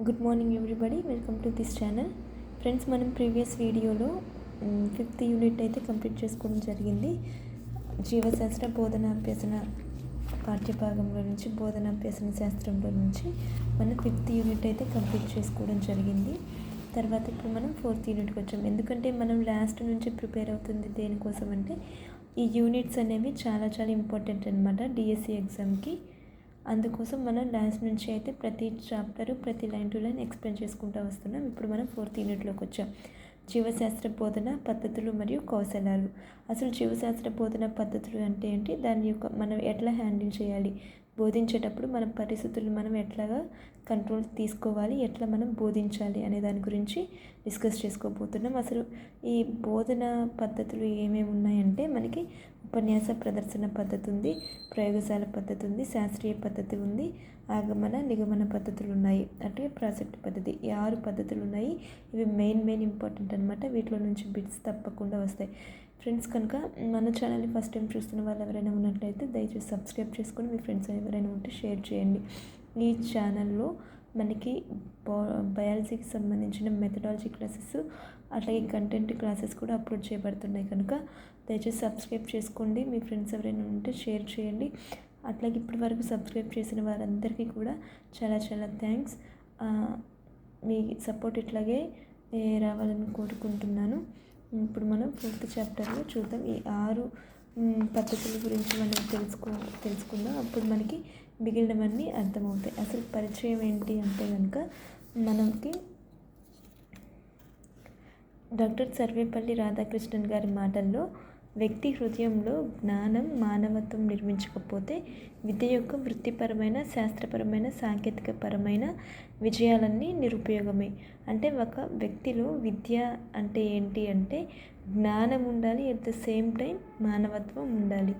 Good morning everybody welcome to this channel. Friends మనం previous వీడియోలో fifth unit అయితే complete చేసుకోవడం జరిగింది. జీవశాస్త్ర బోధనాభ్యసన పాఠ్యభాగంలో నుంచి బోధనాభ్యసన శాస్త్రంలో నుంచి మనం ఫిఫ్త్ యూనిట్ అయితే కంప్లీట్ చేసుకోవడం జరిగింది. తర్వాత ఇప్పుడు మనం ఫోర్త్ యూనిట్కి వచ్చాం. ఎందుకంటే మనం లాస్ట్ నుంచి ప్రిపేర్ అవుతుంది దేనికోసం అంటే ఈ యూనిట్స్ అనేవి చాలా చాలా ఇంపార్టెంట్ అనమాట డిఎస్సి ఎగ్జామ్కి. అందుకోసం మనం లాస్ట్ నుంచి అయితే ప్రతి చాప్టర్ ప్రతి లైన్ టు లైన్ ఎక్స్ప్లెయిన్ చేసుకుంటూ వస్తున్నాం. ఇప్పుడు మనం ఫోర్త్ యూనిట్లోకి వచ్చాం. జీవశాస్త్ర బోధన పద్ధతులు మరియు కౌశలాలు. అసలు జీవశాస్త్ర బోధన పద్ధతులు అంటే ఏంటి? దాని యొక్క మనం ఎట్లా హ్యాండిల్ చేయాలి? బోధించేటప్పుడు మన పరిస్థితులు మనం ఎట్లాగా కంట్రోల్ తీసుకోవాలి ఎట్లా మనం బోధించాలి అనే దాని గురించి డిస్కస్ చేసుకోబోతున్నాం. అసలు ఈ బోధన పద్ధతులు ఏమేమి ఉన్నాయంటే మనకి ఉపన్యాస ప్రదర్శన పద్ధతి ఉంది ప్రయోగశాల పద్ధతి ఉంది శాస్త్రీయ పద్ధతి ఉంది ఆగమన నిగమన పద్ధతులు ఉన్నాయి. అంటే ప్రాజెక్ట్ పద్ధతి ఈ ఆరు పద్ధతులు ఉన్నాయి. ఇవి మెయిన్ మెయిన్ ఇంపార్టెంట్ అనమాట వీటిలో నుంచి బిట్స్ తప్పకుండా వస్తాయి. ఫ్రెండ్స్ కనుక మన ఛానల్ని ఫస్ట్ టైం చూస్తున్న వాళ్ళు ఎవరైనా ఉన్నట్లయితే దయచేసి సబ్స్క్రైబ్ చేసుకొని మీ ఫ్రెండ్స్ ఎవరైనా ఉంటే షేర్ చేయండి. ఈ ఛానల్లో మనకి బయాలజీకి సంబంధించిన మెథడాలజీ క్లాసెస్ అట్లాగే కంటెంట్ క్లాసెస్ కూడా అప్లోడ్ చేయబడుతున్నాయి కనుక దయచేసి సబ్స్క్రైబ్ చేసుకోండి. మీ ఫ్రెండ్స్ ఎవరైనా ఉంటే షేర్ చేయండి. అట్లాగే ఇప్పటి వరకు సబ్స్క్రైబ్ చేసిన వారందరికీ కూడా చాలా చాలా థ్యాంక్స్ మీ సపోర్ట్ ఇట్లాగే రావాలని కోరుకుంటున్నాను. ఇప్పుడు మనం ఫోర్త్ చాప్టర్లో చూద్దాం. ఈ ఆరు పద్ధతుల గురించి మనం తెలుసుకో తెలుసుకుందాం. అప్పుడు మనకి మిగిలినవన్నీ అర్థమవుతాయి. అసలు పరిచయం ఏంటి అంటే కనుక మనకి డాక్టర్ సర్వేపల్లి రాధాకృష్ణన్ గారి మాటల్లో వ్యక్తి హృదయంలో జ్ఞానం మానవత్వం నిర్మించకపోతే విద్య యొక్క వృత్తిపరమైన శాస్త్రపరమైన సాంకేతికపరమైన విజయాలన్నీ నిరుపయోగమే. అంటే ఒక వ్యక్తిలో విద్య అంటే ఏంటి అంటే జ్ఞానం ఉండాలి అట్ ద సేమ్ టైం మానవత్వం ఉండాలి.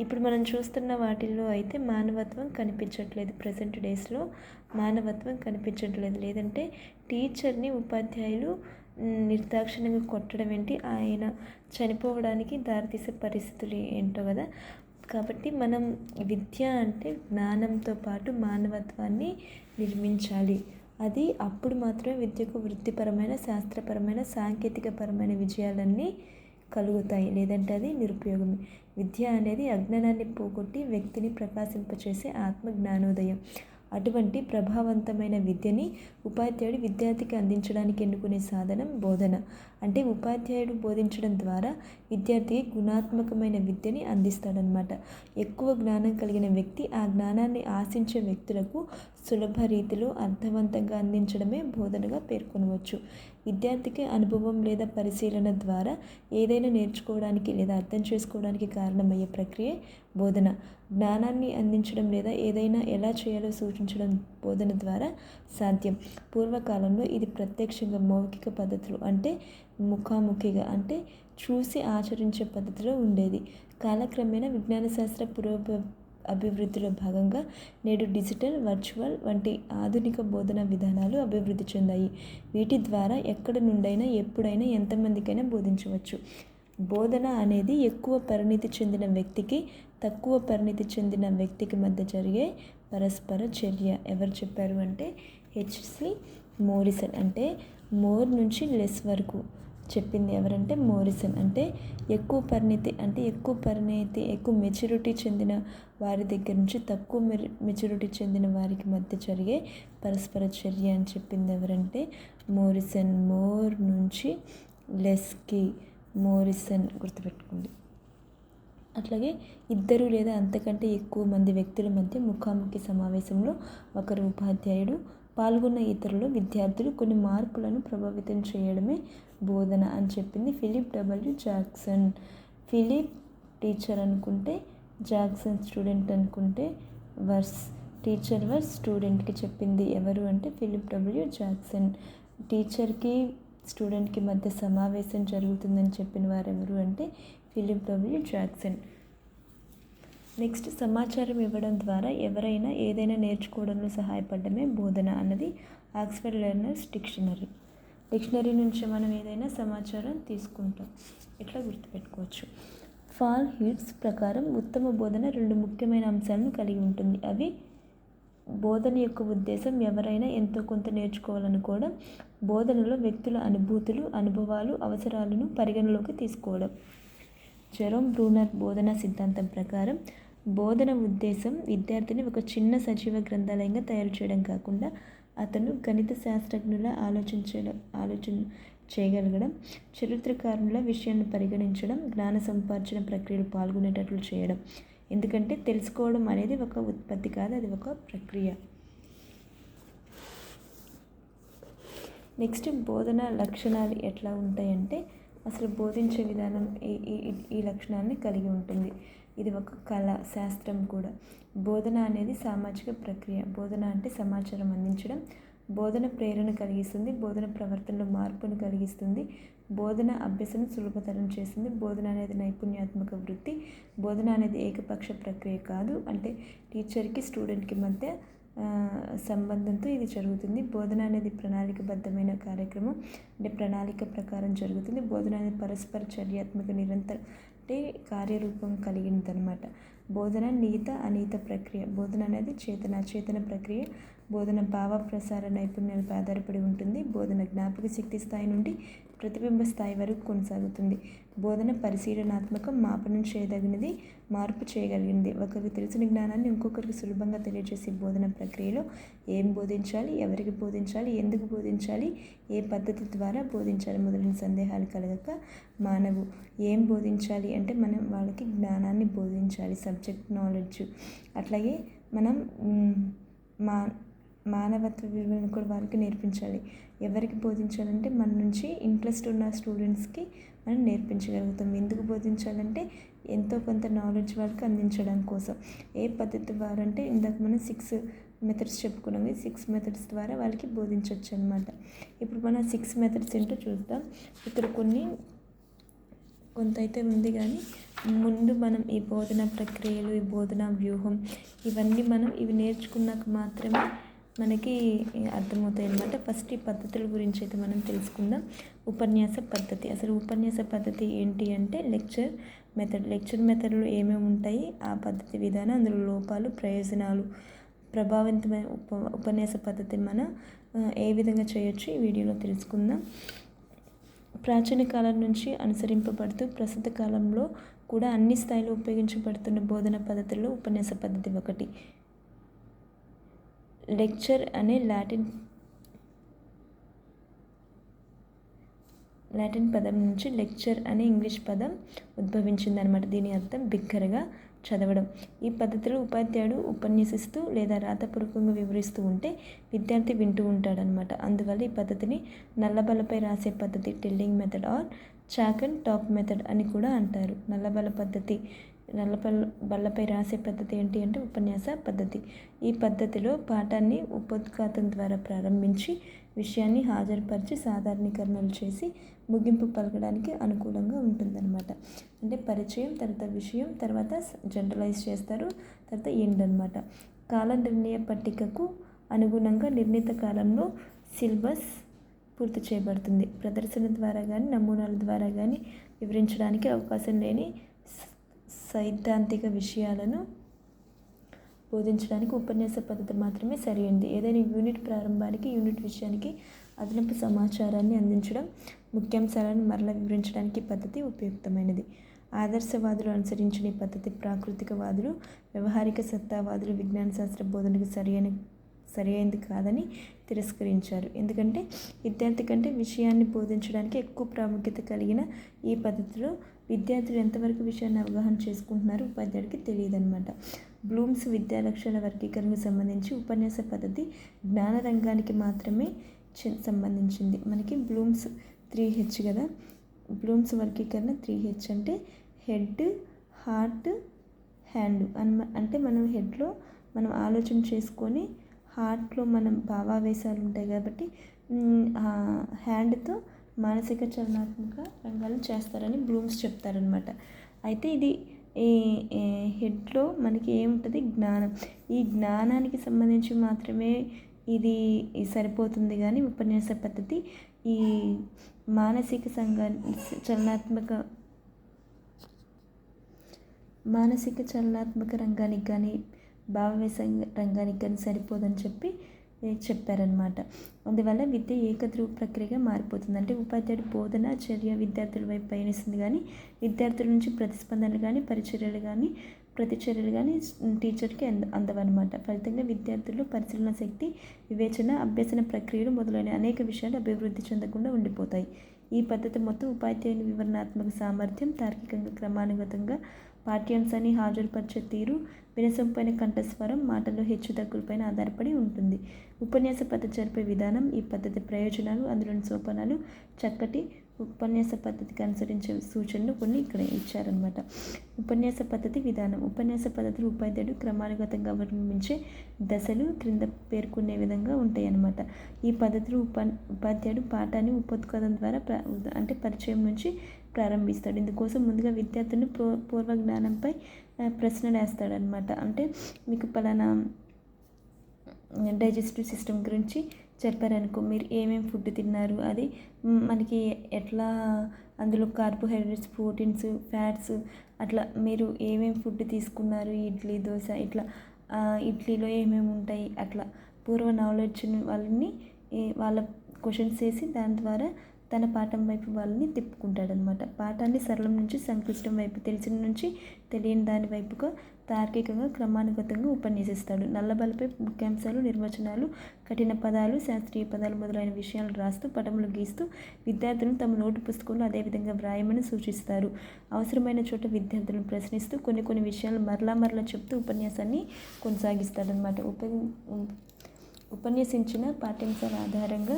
ఇప్పుడు మనం చూస్తున్న వాటిల్లో అయితే మానవత్వం కనిపించట్లేదు ప్రజెంట్ డేస్లో మానవత్వం కనిపించట్లేదు. లేదంటే టీచర్ని ఉపాధ్యాయులు నిర్దాక్షిణ్యంగా కొట్టడం ఏంటి? ఆయన చనిపోవడానికి దారితీసే పరిస్థితులు ఏంటో కదా. కాబట్టి మనం విద్య అంటే జ్ఞానంతో పాటు మానవత్వాన్ని నిర్మించాలి. అది అప్పుడు మాత్రమే విద్యకు వృత్తిపరమైన శాస్త్రపరమైన సాంకేతికపరమైన విజయాలన్నీ కలుగుతాయి. లేదంటే అది నిరుపయోగమే. విద్య అనేది అజ్ఞానాన్ని పోగొట్టి వ్యక్తిని ప్రకాశింపచేసే ఆత్మ జ్ఞానోదయం అటువంటి ప్రభావవంతమైన విద్యని ఉపాధ్యాయుడు విద్యార్థికి అందించడానికి ఎన్నుకునే సాధనం బోధన. అంటే ఉపాధ్యాయుడు బోధించడం ద్వారా విద్యార్థికి గుణాత్మకమైన విద్యని అందిస్తాడనమాట ఎక్కువ జ్ఞానం కలిగిన వ్యక్తి ఆ జ్ఞానాన్ని ఆశించే వ్యక్తులకు సులభ రీతిలో అర్థవంతంగా అందించడమే బోధనగా పేర్కొనవచ్చు. విద్యార్థికి అనుభవం లేదా పరిశీలన ద్వారా ఏదైనా నేర్చుకోవడానికి లేదా అర్థం చేసుకోవడానికి కారణమయ్యే ప్రక్రియ బోధన. జ్ఞానాన్ని అందించడం లేదా ఏదైనా ఎలా చేయాలో సూచించడం బోధన ద్వారా సాధ్యం. పూర్వకాలంలో ఇది ప్రత్యక్షంగా మౌఖిక పద్ధతులు అంటే ముఖాముఖిగా అంటే చూసి ఆచరించే పద్ధతిలో ఉండేది. కాలక్రమేణా విజ్ఞాన శాస్త్ర పురోగ అభివృద్ధిలో భాగంగా నేడు డిజిటల్ వర్చువల్ వంటి ఆధునిక బోధన విధానాలు అభివృద్ధి చెందాయి. వీటి ద్వారా ఎక్కడి నుండైనా ఎప్పుడైనా ఎంతమందికైనా బోధించవచ్చు. బోధన అనేది ఎక్కువ పరిణితి చెందిన వ్యక్తికి తక్కువ పరిణితి చెందిన వ్యక్తికి మధ్య జరిగే పరస్పర చర్య. ఎవరు చెప్పారు అంటే హెచ్సి మోరిసన్ అంటే మోర్ నుంచి లెస్ వరకు. చెప్పింది ఎవరంటే మోరిసన్. అంటే ఎక్కువ పరిణితి అంటే ఎక్కువ పరిణితి ఎక్కువ మెచ్యూరిటీ చెందిన వారి దగ్గర నుంచి తక్కువ మెచ్యూరిటీ చెందిన వారికి మధ్య జరిగే పరస్పర చర్య అని చెప్పింది ఎవరంటే మోరిసన్ మోర్ నుంచి లెస్కి మోరిసన్ గుర్తుపెట్టుకోండి. అట్లాగే ఇద్దరు లేదా అంతకంటే ఎక్కువ మంది వ్యక్తుల మధ్య ముఖాముఖి సమావేశంలో ఒకరు ఉపాధ్యాయుడు పాల్గొన్న ఇతరులు విద్యార్థులు కొన్ని మార్పులను ప్రభావితం చేయడమే బోధన అని చెప్పింది Philip W Jackson. Philip teacher అనుకుంటే జాక్సన్ స్టూడెంట్ అనుకుంటే వర్స్ టీచర్ వర్స్ స్టూడెంట్కి చెప్పింది ఎవరు అంటే ఫిలిప్ డబ్ల్యూ జాక్సన్. టీచర్కి స్టూడెంట్కి మధ్య సమావేశం జరుగుతుందని చెప్పిన వారు ఎవరు అంటే ఫిలిప్ డబ్ల్యూ జాక్సన్. నెక్స్ట్ సమాచారం ఇవ్వడం ద్వారా ఎవరైనా ఏదైనా నేర్చుకోవడంలో సహాయపడమే బోధన అన్నది ఆక్స్ఫర్డ్ లెర్నర్స్ డిక్షనరీ. డిక్షనరీ నుంచి మనం ఏదైనా సమాచారం తీసుకుంటాం. ఇట్లా గుర్తుపెట్టుకోవచ్చు? ఫాల్ హిట్స్ ప్రకారం ఉత్తమ బోధన రెండు ముఖ్యమైన అంశాలను కలిగి ఉంటుంది. అవి బోధన యొక్క ఉద్దేశం ఎవరైనా ఎంతో కొంత నేర్చుకోవాలనుకోవడం బోధనలో వ్యక్తుల అనుభూతులు అనుభవాలు అవసరాలను పరిగణలోకి తీసుకోవడం. జెరోమ్ బ్రూనర్ బోధనా సిద్ధాంతం ప్రకారం బోధన ఉద్దేశం విద్యార్థిని ఒక చిన్న సజీవ గ్రంథాలయంగా తయారు చేయడం కాకుండా అతను గణిత శాస్త్రజ్ఞుల ఆలోచించే ఆలోచన చేయగలగడం చరిత్రకారుల విషయాన్ని పరిగణించడం జ్ఞాన సంపార్జన ప్రక్రియలో పాల్గొనేటట్లు చేయడం. ఎందుకంటే తెలుసుకోవడం అనేది ఒక ఉత్పత్తి కాదు అది ఒక ప్రక్రియ. నెక్స్ట్ బోధన లక్షణాలు ఎట్లా ఉంటాయంటే అసలు బోధించే విధానం ఈ ఈ ఈ లక్షణాన్ని కలిగి ఉంటుంది. ఇది ఒక కళ శాస్త్రం కూడా. బోధన అనేది సామాజిక ప్రక్రియ. బోధన అంటే సమాచారం అందించడం. బోధన ప్రేరణ కలిగిస్తుంది. బోధన ప్రవర్తనలో మార్పును కలిగిస్తుంది. బోధన అభ్యసనం సులభతరం చేస్తుంది. బోధన అనేది నైపుణ్యాత్మక వృత్తి. బోధన అనేది ఏకపక్ష ప్రక్రియ కాదు. అంటే టీచర్కి స్టూడెంట్కి మధ్య సంబంధంతో ఇది జరుగుతుంది. బోధన అనేది ప్రణాళికబద్ధమైన కార్యక్రమం. అంటే ప్రణాళిక ప్రకారం జరుగుతుంది. బోధన అనేది పరస్పర చర్యాత్మక నిరంతర అంటే కార్యరూపం కలిగిందనమాట బోధన నీత అనీత ప్రక్రియ. బోధన అనేది చేతన చేతన ప్రక్రియ. బోధన భావ ప్రసార నైపుణ్యాలపై ఆధారపడి ఉంటుంది. బోధన జ్ఞాపక శక్తి స్థాయి నుండి ప్రతిబింబ స్థాయి వరకు కొనసాగుతుంది. బోధన పరిశీలనాత్మకం మాపనం చేయదగినది మార్పు చేయగలిగింది ఒకరికి తెలిసిన జ్ఞానాన్ని ఇంకొకరికి సులభంగా తెలియజేసే బోధన ప్రక్రియలో ఏం బోధించాలి ఎవరికి బోధించాలి ఎందుకు బోధించాలి ఏ పద్ధతి ద్వారా బోధించాలి మొదలైన సందేహాలు కలగక మానవు ఏం బోధించాలి అంటే మనం వాళ్ళకి జ్ఞానాన్ని బోధించాలి సబ్జెక్ట్ నాలెడ్జ్. అట్లాగే మనం మా మానవత్వ విలువలను కూడా వారికి నేర్పించాలి. ఎవరికి బోధించాలంటే మన నుంచి ఇంట్రెస్ట్ ఉన్న స్టూడెంట్స్కి మనం నేర్పించగలుగుతాం. ఎందుకు బోధించాలంటే ఎంతో కొంత నాలెడ్జ్ వాళ్ళకి అందించడం కోసం. ఏ పద్ధతి ద్వారా అంటే ఇందాక మనం సిక్స్ మెథడ్స్ చెప్పుకున్నాం. సిక్స్ మెథడ్స్ ద్వారా వాళ్ళకి బోధించవచ్చు అనమాట ఇప్పుడు మన సిక్స్ మెథడ్స్ ఏంటో చూద్దాం. ఇక్కడ కొన్ని కొంత అయితే ఉంది కానీ ముందు మనం ఈ బోధన ప్రక్రియలు ఈ బోధన వ్యూహం ఇవన్నీ మనం ఇవి నేర్చుకున్నాక మాత్రమే మనకి అర్థమవుతాయి అనమాట ఫస్ట్ ఈ పద్ధతుల గురించి అయితే మనం తెలుసుకుందాం. ఉపన్యాస పద్ధతి. అసలు ఉపన్యాస పద్ధతి ఏంటి అంటే లెక్చర్ మెథడ్. లెక్చర్ మెథడ్లో ఏమేమి ఉంటాయి? ఆ పద్ధతి విధానం అందులో లోపాలు ప్రయోజనాలు ప్రభావితమైన ఉప ఉపన్యాస పద్ధతి మన ఏ విధంగా చేయొచ్చు ఈ వీడియోలో తెలుసుకుందాం. ప్రాచీన కాలం నుంచి అనుసరింపబడుతూ ప్రస్తుత కాలంలో కూడా అన్ని స్థాయిలో ఉపయోగించబడుతున్న బోధన పద్ధతుల్లో ఉపన్యాస పద్ధతి ఒకటి. లెక్చర్ అనే లాటిన్ లాటిన్ పదం నుంచి లెక్చర్ అనే ఇంగ్లీష్ పదం ఉద్భవించింది అనమాట దీని అర్థం బిగ్గరగా చదవడం. ఈ పద్ధతిలో ఉపాధ్యాయుడు ఉపన్యసిస్తూ లేదా రాతపూర్వకంగా వివరిస్తూ ఉంటే విద్యార్థి వింటూ ఉంటాడనమాట అందువల్ల ఈ పద్ధతిని నల్లబలపై రాసే పద్ధతి telling method or chalk and talk method అని కూడా అంటారు. నల్లబల పద్ధతి నల్లపల్ల బల్లపై రాసే పద్ధతి ఏంటి అంటే ఉపన్యాస పద్ధతి. ఈ పద్ధతిలో పాఠాన్ని ఉపోద్ఘాతం ద్వారా ప్రారంభించి విషయాన్ని హాజరుపరిచి సాధారణీకరణలు చేసి ముగింపు పలకడానికి అనుకూలంగా ఉంటుందన్నమాట. అంటే పరిచయం తర్వాత విషయం తర్వాత జనరలైజ్ చేస్తారు తర్వాత ఎండ్ అనమాట కాల నిర్ణయ పట్టికకు అనుగుణంగా నిర్ణీత కాలంలో సిలబస్ పూర్తి చేయబడుతుంది. ప్రదర్శన ద్వారా కానీ నమూనాల ద్వారా కానీ వివరించడానికి అవకాశం లేని సైద్ధాంతిక విషయాలను బోధించడానికి ఉపన్యాస పద్ధతి మాత్రమే సరైనది ఏదైనా యూనిట్ ప్రారంభానికి యూనిట్ విషయానికి అదనపు సమాచారాన్ని అందించడం ముఖ్యాంశాలను మరల వివరించడానికి పద్ధతి ఉపయుక్తమైనది. ఆదర్శవాదులు అనుసరించిన ఈ పద్ధతి ప్రాకృతికవాదులు వ్యవహారిక సత్తావాదులు విజ్ఞాన శాస్త్ర బోధనకు సరైన సరైనది కాదని తిరస్కరించారు. ఎందుకంటే విద్యార్థి కంటే విషయాన్ని బోధించడానికి ఎక్కువ ప్రాముఖ్యత కలిగిన ఈ పద్ధతిలో విద్యార్థులు ఎంతవరకు విషయాన్ని అవగాహన చేసుకుంటున్నారో ఉపాధ్యాయుడికి తెలియదన్నమాట. బ్లూమ్స్ విద్యా లక్ష్యాల వర్గీకరణకు సంబంధించి ఉపన్యాస పద్ధతి జ్ఞాన రంగానికి మాత్రమే సంబంధించింది. మనకి బ్లూమ్స్ త్రీ హెచ్ కదా? బ్లూమ్స్ వర్గీకరణ త్రీ హెచ్ అంటే హెడ్ హార్ట్ హ్యాండ్ అన్న అంటే మనం హెడ్లో మనం ఆలోచన చేసుకొని హార్ట్లో మనం భావావేశాలు ఉంటాయి కాబట్టి హ్యాండ్తో మానసిక చలనాత్మక రంగాలు చేస్తారని బ్లూమ్స్ చెప్తారనమాట అయితే ఇది ఈ హెడ్లో మనకి ఏముంటుంది? జ్ఞానం. ఈ జ్ఞానానికి సంబంధించి మాత్రమే ఇది సరిపోతుంది కానీ ఉపన్యాస పద్ధతి ఈ మానసిక సంఘ చలనాత్మక మానసిక చలనాత్మక రంగానికి కానీ భావవేశ రంగానికి కానీ సరిపోదని చెప్పి చెప్పారనమాట అందువల్ల విద్య ఏకధ్రువ ప్రక్రియగా మారిపోతుంది. అంటే ఉపాధ్యాయుడు బోధన చర్య విద్యార్థుల వైపు పయనిస్తుంది కానీ విద్యార్థుల నుంచి ప్రతిస్పందనలు కానీ పరిచర్యలు కానీ ప్రతిచర్యలు కానీ టీచర్కి అంద అందవన్నమాట. ఫలితంగా విద్యార్థుల్లో పరిశీలన శక్తి వివేచన అభ్యసన ప్రక్రియలు మొదలైన అనేక విషయాలు అభివృద్ధి చెందకుండా ఉండిపోతాయి. ఈ పద్ధతి మొత్తం ఉపాధ్యాయుని వివరణాత్మక సామర్థ్యం తార్కికంగా క్రమానుగతంగా పాఠ్యాంశాన్ని హాజరుపరిచే తీరు వినసొంపైన కంఠస్వరం మాటల్లో హెచ్చు తగ్గులపైన ఆధారపడి ఉంటుంది. ఉపన్యాస పద్ధతి జరిపే విధానం ఈ పద్ధతి ప్రయోజనాలు అందులోని సోపానాలు చక్కటి ఉపన్యాస పద్ధతికి అనుసరించే సూచనలు కొన్ని ఇక్కడ ఇచ్చారనమాట ఉపన్యాస పద్ధతి విధానం. ఉపన్యాస పద్ధతులు ఉపాధ్యాయుడు క్రమానుగతంగా అవలంబించే దశలు క్రింద పేర్కొనే విధంగా ఉంటాయి అన్నమాట ఈ పద్ధతులు ఉప ఉపాధ్యాయుడు పాఠాన్ని ఉపోద్ఘాతం ద్వారా అంటే పరిచయం నుంచి ప్రారంభిస్తాడు. ఇందుకోసం ముందుగా విద్యార్థులను పూర్వ పూర్వ జ్ఞానంపై ప్రశ్నలు వేస్తాడనమాట అంటే మీకు పలానా డైజెస్టివ్ సిస్టమ్ గురించి చెప్పారనుకో మీరు ఏమేమి ఫుడ్ తిన్నారు అది మనకి ఎట్లా అందులో కార్బోహైడ్రేట్స్ ప్రోటీన్స్ ఫ్యాట్స్ అట్లా మీరు ఏమేమి ఫుడ్ తీసుకున్నారు ఇడ్లీ దోశ ఇట్లా ఇడ్లీలో ఏమేమి ఉంటాయి అట్లా పూర్వ నాలెడ్జ్ వాళ్ళని వాళ్ళ క్వశ్చన్స్ వేసి దాని ద్వారా తన పాఠం వైపు వాళ్ళని తిప్పుకుంటాడనమాట. పాఠాన్ని సరళం నుంచి సంక్లిష్టం వైపు తెలిసిన నుంచి తెలియని దాని వైపుగా తార్కికంగా క్రమానుగతంగా ఉపన్యసిస్తాడు. నల్లబలపై ముఖ్యాంశాలు నిర్వచనాలు కఠిన పదాలు శాస్త్రీయ పదాలు మొదలైన విషయాలు రాస్తూ పటములు గీస్తూ విద్యార్థులను తమ నోటు పుస్తకంలో అదేవిధంగా వ్రాయమని సూచిస్తారు. అవసరమైన చోట విద్యార్థులను ప్రశ్నిస్తూ కొన్ని కొన్ని విషయాలు మరలా మరలా చెప్తూ ఉపన్యాసాన్ని కొనసాగిస్తాడనమాట. ఉప ఉపన్యసించిన పాఠ్యాంశాల ఆధారంగా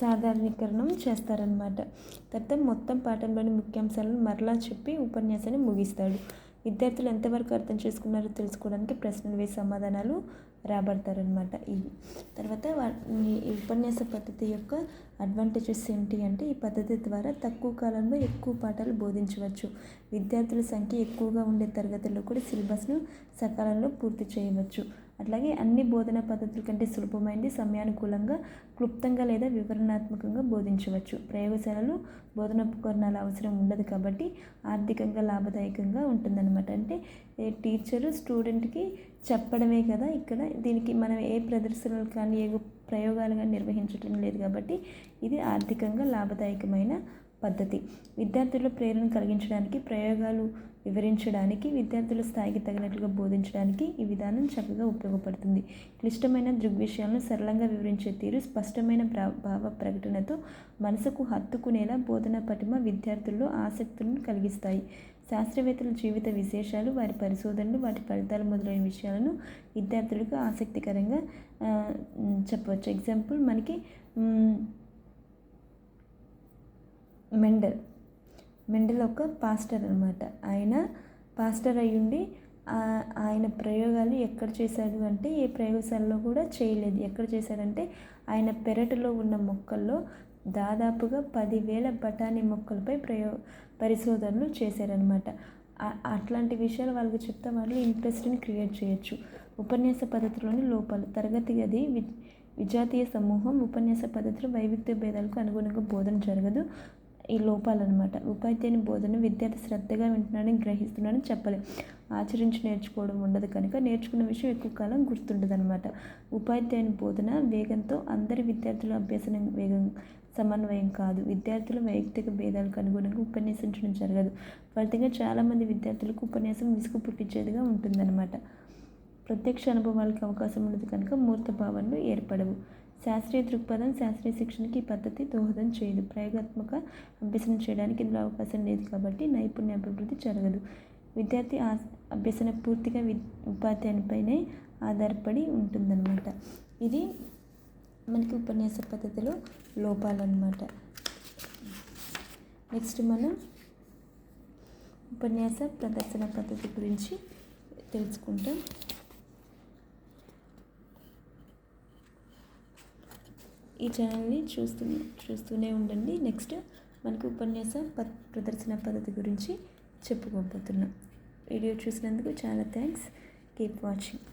సాధారణీకరణం చేస్తారనమాట తర్వాత మొత్తం పాఠంలోని ముఖ్యాంశాలను మరలా చెప్పి ఉపన్యాసాన్ని ముగిస్తాడు. విద్యార్థులు ఎంతవరకు అర్థం చేసుకున్నారో తెలుసుకోవడానికి ప్రశ్నలు వేసి సమాధానాలు రాబడతారనమాట ఇవి. తర్వాత ఈ ఉపన్యాస పద్ధతి యొక్క అడ్వాంటేజెస్ ఏంటి అంటే ఈ పద్ధతి ద్వారా తక్కువ కాలంలో ఎక్కువ పాఠాలు బోధించవచ్చు. విద్యార్థుల సంఖ్య ఎక్కువగా ఉండే తరగతుల్లో కూడా సిలబస్ను సకాలంలో పూర్తి చేయవచ్చు. అట్లాగే అన్ని బోధనా పద్ధతుల కంటే సులభమైనది సమయానుకూలంగా క్లుప్తంగా లేదా వివరణాత్మకంగా బోధించవచ్చు. ప్రయోగశాలలు బోధన ఉపకరణాలు అవసరం ఉండదు కాబట్టి ఆర్థికంగా లాభదాయకంగా ఉంటుందన్నమాట. అంటే టీచరు స్టూడెంట్కి చెప్పడమే కదా ఇక్కడ. దీనికి మనం ఏ ప్రదర్శనలు కానీ ఏ ప్రయోగాలు కానీ నిర్వహించడం లేదు కాబట్టి ఇది ఆర్థికంగా లాభదాయకమైన పద్ధతి. విద్యార్థుల్లో ప్రేరణ కలిగించడానికి ప్రయోగాలు వివరించడానికి విద్యార్థుల స్థాయికి తగినట్లుగా బోధించడానికి ఈ విధానం చక్కగా ఉపయోగపడుతుంది. క్లిష్టమైన దృగ్విషయాలను సరళంగా వివరించే తీరు స్పష్టమైన భావ ప్రకటనతో మనసుకు హత్తుకునేలా బోధన పటిమ విద్యార్థుల్లో ఆసక్తులను కలిగిస్తాయి. శాస్త్రవేత్తల జీవిత విశేషాలు వారి పరిశోధనలు వాటి ఫలితాలు మొదలైన విషయాలను విద్యార్థులకు ఆసక్తికరంగా చెప్పవచ్చు. ఎగ్జాంపుల్ మనకి మెండల్. మెండల్ ఒక పాస్టర్ అనమాట ఆయన పాస్టర్ అయ్యుండి ఆయన ప్రయోగాలు ఎక్కడ చేశాడు అంటే ఏ ప్రయోగశాలలో కూడా చేయలేదు. ఎక్కడ చేశాడంటే ఆయన పెరటిలో ఉన్న మొక్కల్లో దాదాపుగా పదివేల బఠానీ మొక్కలపై ప్రయో పరిశోధనలు చేశారనమాట అట్లాంటి విషయాలు వాళ్ళకి చెప్తే వాళ్ళు ఇంట్రెస్ట్ని క్రియేట్ చేయొచ్చు. ఉపన్యాస పద్ధతిలోని లోపాలు. తరగతి గది విజాతీయ సమూహం ఉపన్యాస పద్ధతిలో వైవిధ్య భేదాలకు అనుగుణంగా బోధన జరగదు. ఈ లోపాలన్నమాట. ఉపాధ్యాయుని బోధన విద్యార్థి శ్రద్ధగా వింటున్నాడని గ్రహిస్తున్నాడని చెప్పలేం. ఆచరించి నేర్చుకోవడం ఉండదు కనుక నేర్చుకున్న విషయం ఎక్కువ కాలం గుర్తుండదనమాట ఉపాధ్యాయుని బోధన వేగంతో అందరి విద్యార్థుల అభ్యసనం వేగం సమన్వయం కాదు. విద్యార్థుల వైయక్తిక భేదాలకు అనుగుణంగా ఉపన్యసించడం జరగదు. ఫలితంగా చాలామంది విద్యార్థులకు ఉపన్యాసం విసుగు పుట్టించేదిగా ఉంటుందన్నమాట. ప్రత్యక్ష అనుభవాలకు అవకాశం ఉండదు కనుక మూర్త భావనలు ఏర్పడవు. శాస్త్రీయ దృక్పథం శాస్త్రీయ శిక్షణకి ఈ పద్ధతి దోహదం చేయదు. ప్రయోగాత్మక అభ్యసనం చేయడానికి ఇందులో అవకాశం లేదు కాబట్టి నైపుణ్య అభివృద్ధి జరగదు. విద్యార్థి అభ్యసన పూర్తిగా వి ఉపాధ్యాయునిపైనే ఆధారపడి ఉంటుందన్నమాట. ఇది మనకి ఉపన్యాస పద్ధతిలో లోపాలన్నమాట. నెక్స్ట్ మనం ఉపన్యాస ప్రదర్శన పద్ధతి గురించి తెలుసుకుంటాం. ఈ ఛానల్ని చూస్తూ చూస్తూనే ఉండండి. నెక్స్ట్ మనకు ఉపన్యాస ప్రదర్శన పద్ధతి గురించి చెప్పుకోబోతున్నాం. వీడియో చూసినందుకు చాలా థ్యాంక్స్ కీప్ వాచింగ్